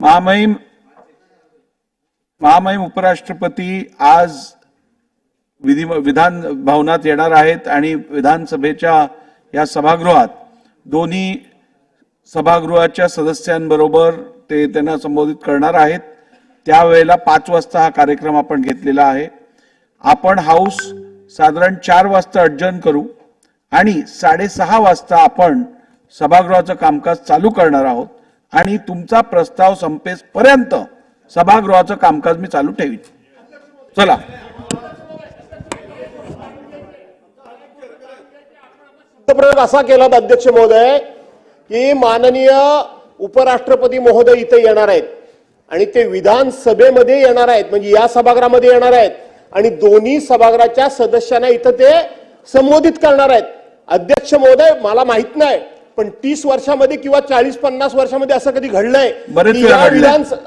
महामहिम महामहिम उपराष्ट्रपती आज विधी विधान भवनात येणार आहेत आणि विधानसभेच्या या सभागृहात दोन्ही सभागृहाच्या सदस्यांबरोबर ते त्यांना संबोधित करणार आहेत. त्यावेळेला पाच वाजता हा कार्यक्रम आपण घेतलेला आहे. आपण हाऊस साधारण चार वाजता अडजन करू आणि साडेसहा वाजता आपण सभागृहाचं कामकाज चालू करणार आहोत. आणि तुमचा प्रस्ताव संपेपर्यंत सभागृहाचं कामकाज मी चालू ठेवीन. चला. प्रयोग असा केला अध्यक्ष महोदय की माननीय उपराष्ट्रपती महोदय इथे येणार आहेत आणि ते विधानसभेमध्ये येणार आहेत म्हणजे या सभागृहामध्ये येणार आहेत आणि दोन्ही सभागृहाच्या सदस्यांना इथं ते संबोधित करणार आहेत. अध्यक्ष महोदय मला माहीत नाही पण तीस वर्षामध्ये किंवा चाळीस पन्नास वर्षामध्ये असं कधी घडलंय?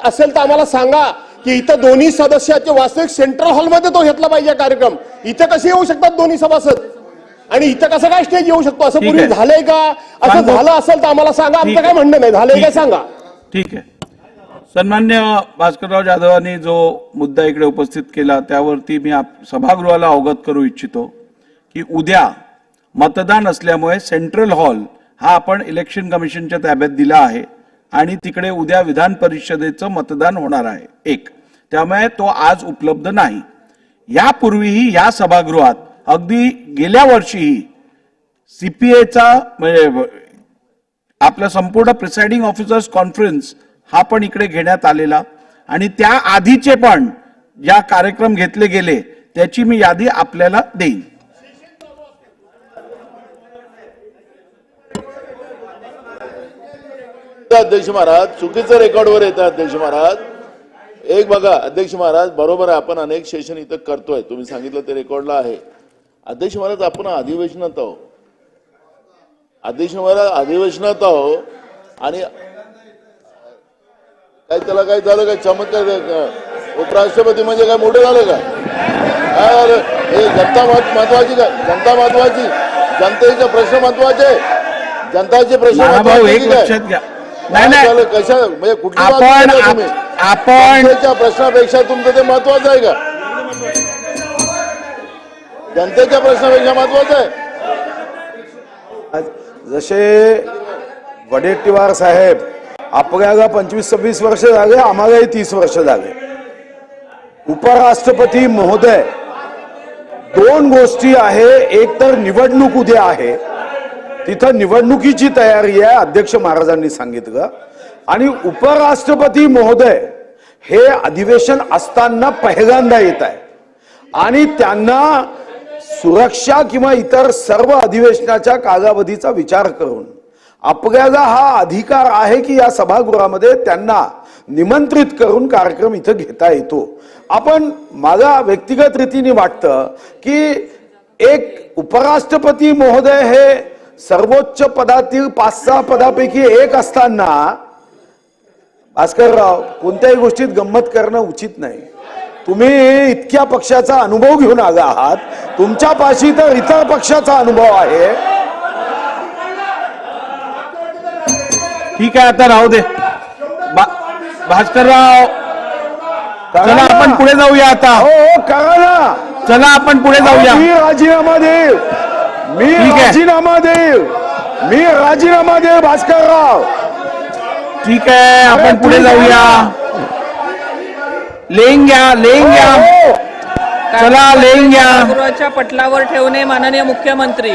असेल तर आम्हाला सांगा की इथं दोन्ही सदस्याचे वास्तविक सेंट्रल हॉलमध्ये तो घेतला पाहिजे कार्यक्रम. इथं कसे येऊ शकतात दोन्ही सभासद? आणि इथं कसं काय स्टेज येऊ शकतो? असं पूर्वी. झालंय का? असं. झालं असेल तर आम्हाला सांगा. आमचं काय. म्हणणं नाही. झालंय काय. सांगा. ठीक आहे. सन्मान्य भास्करराव जाधवांनी जो मुद्दा इकडे उपस्थित केला त्यावरती मी आप- सभागृहाला अवगत करू इच्छितो की उद्या मतदान असल्यामुळे सेंट्रल हॉल हा आपण इलेक्शन कमिशनच्या ताब्यात दिला आहे आणि तिकडे उद्या विधान परिषदेचं मतदान होणार आहे. एक त्यामुळे तो आज उपलब्ध नाही. यापूर्वीही या सभागृहात अगदी गेल्या वर्षीही सीपीएचा म्हणजे आपला संपूर्ण प्रिसाइडिंग ऑफिसर्स कॉन्फरन्स हा पण इकडे घेण्यात आलेला आणि त्या आधीचे पण ज्या कार्यक्रम घेतले गेले त्याची मी यादी आपल्याला देईन. अध्यक्ष महाराज. चुकीचं रेकॉर्डवर येतं अध्यक्ष महाराज. एक बघा अध्यक्ष महाराज बरोबर आहे आपण अनेक सेशन इथं करतोय. तुम्ही सांगितलं ते रेकॉर्डला आहे. अध्यक्ष महाराज आपण अधिवेशनात आहो अध्यक्ष महाराज अधिवेशनात आहो आणि काय त्याला काय झालं काय? चमत्कार? उपराष्ट्रपती म्हणजे काय? मोठे झाले का? काय झालं? हे जनता महत्- महत्वाची का? जनता महत्वाची. जनतेचे प्रश्न महत्त्वाचे. जनताचे प्रश्न महत्त्वाचे नाही नाही? कशा म्हणजे कुठली आपण आपण जनतेच्या प्रश्नापेक्षा तुमचं ते महत्वाचं आहे का? जनतेच्या प्रश्नापेक्षा महत्वाचं आहे. जसे वडेट्टीवार साहेब आपल्याला पंचवीस सव्वीस वर्ष झाले आम्हालाही तीस वर्ष झाले. उपराष्ट्रपती महोदय दोन गोष्टी आहे. एक तर निवडणूक उद्या आहे. तिथं निवडणुकीची तयारी आहे अध्यक्ष महाराजांनी सांगितलं. आणि उपराष्ट्रपती महोदय हे अधिवेशन असताना पहिल्यांदा येत आहे. आणि त्यांना सुरक्षा किंवा इतर सर्व अधिवेशनाच्या कालावधीचा विचार करून आपल्याला हा अधिकार आहे की या सभागृहामध्ये त्यांना निमंत्रित करून कार्यक्रम इथं घेता येतो. आपण मला व्यक्तिगत रीतीने वाटतं की एक उपराष्ट्रपती महोदय हे सर्वोच्च पदातील पाच सहा पदापैकी एक असताना भास्करराव कोणत्याही गोष्टीत गंमत करणं उचित नाही. तुम्ही इतक्या पक्षाचा अनुभव घेऊन आला आहात. तुमच्या पाशी तर इतर पक्षाचा अनुभव आहे. ठीक आहे आता राहू दे. भा- भास्करराव करा चला. आपण पुढे जाऊया आता. हो हो करा ना. चला आपण पुढे जाऊया. मी राजीनामा देईल. मी. राजीनामा देईल. मी राजीनामा देईल भास्करराव. ठीक आहे आपण पुढे जाऊया. लेंग घ्या लेंग घ्या हो. चला लेंग घ्या पटलावर ठेवणे माननीय मुख्यमंत्री.